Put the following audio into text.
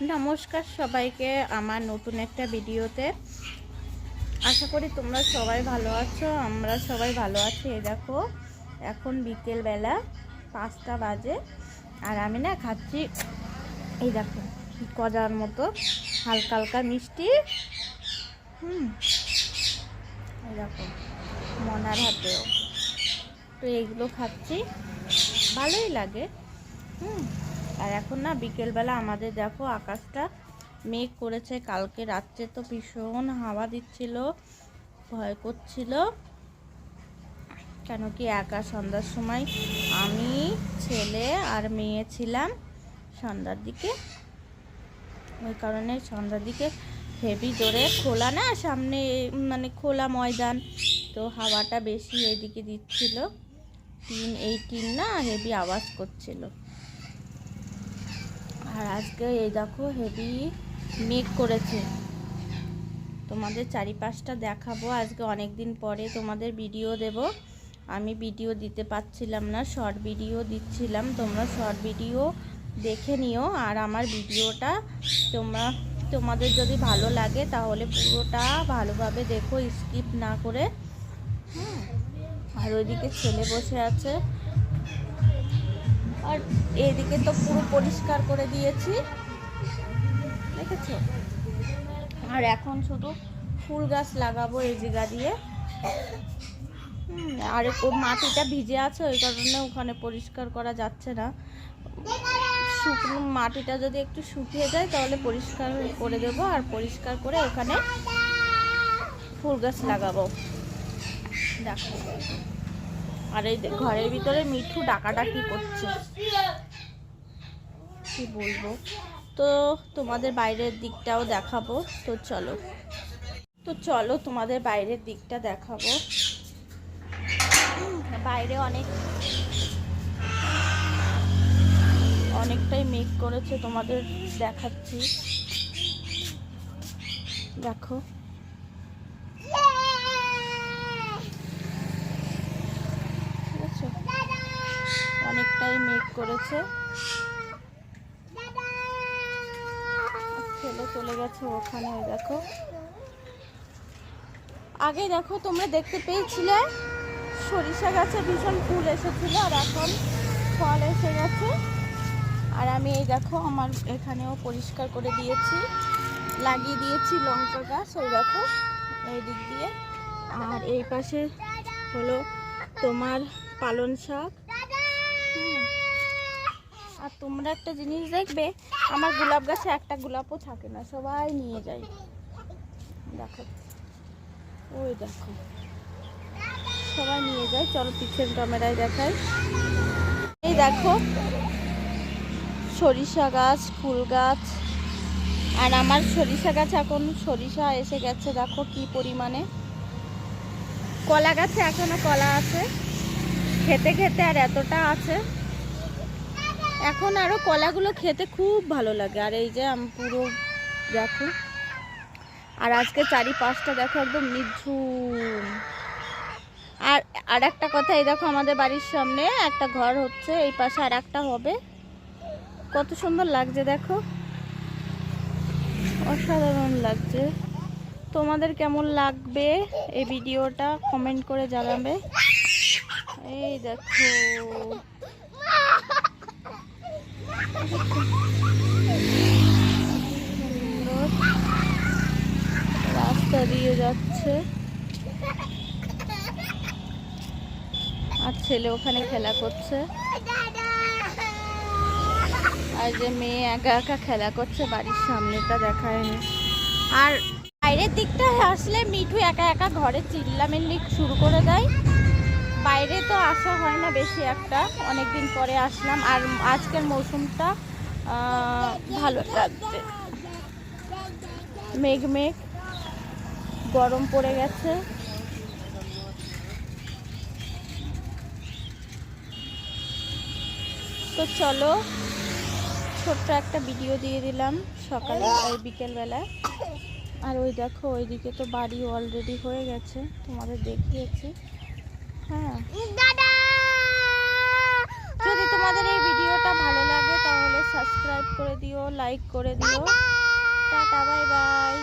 নমস্কার সবাইকে আমার নতুন একটা ভিডিওতে। আশা করি তোমরা সবাই ভালো আছো, আমরা সবাই ভালো আছি। এই দেখো, এখন বিকেলবেলা পাঁচটা বাজে, আর আমি না খাচ্ছি, এই দেখো, গজার মতো হালকা হালকা মিষ্টি। হুম, এই দেখো মনার হাতেও তো এইগুলো খাচ্ছি, ভালোই লাগে। হুম। এখন না বিকেলবেলা আমাদের দেখো আকাশটা মেঘ করেছে, কালকে রাত্রে তো ভীষণ হাওয়া দিচ্ছিল, ভয় করছিল। কেন কি একা সন্ধ্যার সময় আমি, ছেলে আর মেয়ে ছিলাম সন্ধ্যার দিকে। ওই কারণে সন্ধ্যার দিকে হেভি জোরে খোলা না, সামনে মানে খোলা ময়দান, তো হাওয়াটা বেশি এইদিকে দিচ্ছিল। টিন, এই টিন না হেভি আওয়াজ করছিল। আর আজকে এই দেখো হেভি মেঘ করেছে। তোমাদের চারিপাশটা দেখাবো। আজকে অনেক দিন পরে তোমাদের ভিডিও দেব। আমি ভিডিও দিতে পারছিলাম না শর্ট ভিডিও দিচ্ছিলাম। তোমরা শর্ট ভিডিও দেখে নিও আর আমার ভিডিওটা তোমরা, তোমাদের যদি ভালো লাগে তাহলে পুরোটা ভালোভাবে দেখো স্কিপ না করে। আর ওইদিকে ছেলে বসে আছে। আর এদিকে তো পুরো পরিষ্কার করে দিয়েছি। দেখেছ? আর এখন শুধু ফুল গাছ লাগাবো এই জায়গা দিয়ে। আর ও মাটিটা ভিজে আছে, ওই কারণে ওখানে পরিষ্কার করা যাচ্ছে না। শুকনো মাটিটা যদি একটু শুকিয়ে যায়, তাহলে পরিষ্কার করে দেবো, আর পরিষ্কার করে ওখানে ফুল গাছ লাগাবো। দেখো। এই ঘরের ভিতরে মিঠু ডাকাডাকি করছে। কি বলব? তো তোমাদের বাইরের দিকটাও দেখাবো। তো চলো। তো চলো তোমাদের বাইরের দিকটা দেখাবো। বাইরে অনেক অনেকটাই মেঘ করেছে তোমাদের দেখাচ্ছি। দেখো ঠিক আছে অনেকটাই মেঘ করেছে। ছেলে চলে গেছে ওখানে, দেখো। আগে দেখো, তোমরা দেখতে পেয়েছিলে, সরিষা গাছে ভীষণ ফুল এসেছিল আর এখন ফল এসে গেছে। আর আমি এই দেখো, আমার এখানেও পরিষ্কার করে দিয়েছি, লাগিয়ে দিয়েছি লঙ্কা গাছ, ওই দেখো, এই দিক দিয়ে। আর এই পাশে হলো তোমার পালন শাক। আর তোমরা একটা জিনিস দেখবে, আমার গোলাপ গাছে একটা গোলাপও থাকে না, সবাই নিয়ে যায়। দেখো। ওই দেখো। সবাই নিয়ে যায়, চলো পিছের ক্যামেরায় দেখাই। এই দেখো, সরিষা গাছ, ফুল গাছ। আর আমার সরিষা গাছ এখন সরিষা এসে গেছে, দেখো কি পরিমাণে। কলা গাছে এখনও কলা আছে। খেতে খেতে আর এতটা আছে। এখন আরও কলাগুলো খেতে খুব ভালো লাগে। আর এই যে আমি পুরো দেখো। আর আজকে চারিপাশটা দেখো একদম নিঝুম। আর আর একটা কথা, এই দেখো আমাদের বাড়ির সামনে একটা ঘর হচ্ছে, এই পাশে আর একটা হবে। কত সুন্দর লাগছে, দেখো। অসাধারণ লাগছে। তোমাদের কেমন লাগবে এই ভিডিওটা? কমেন্ট করে জানাবে। এই দেখো। রাস্তা দিয়ে যাচ্ছে। আর ছেলে ওখানে খেলা করছে। আর যে মেয়ে একা একা খেলা করছে, বাড়ির সামনেটা দেখায়নি। আর বাইরের দিকটা আসলে মিঠু একা একা ঘরে চিল্লামিল্লি শুরু করে দেয়। বাইরে তো আসা হয় না বেশি একটা। অনেক দিন পরে আসলাম। আর আজকের মৌসুমটা ভালো লাগছে। মেঘ মেঘ, গরম পড়ে গেছে। তো চলো, ছোট্ট একটা ভিডিও দিয়ে দিলাম সকাল এই বিকেলবেলায়। আর ওই দেখো, ওইদিকে তো বাড়ি অলরেডি হয়ে গেছে, তোমাদের দেখিয়েছি। হ্যাঁ। যদি তোমাদের এই ভিডিওটা ভালো লাগে তাহলে সাবস্ক্রাইব করে দিও লাইক করে দিও। Tata bye bye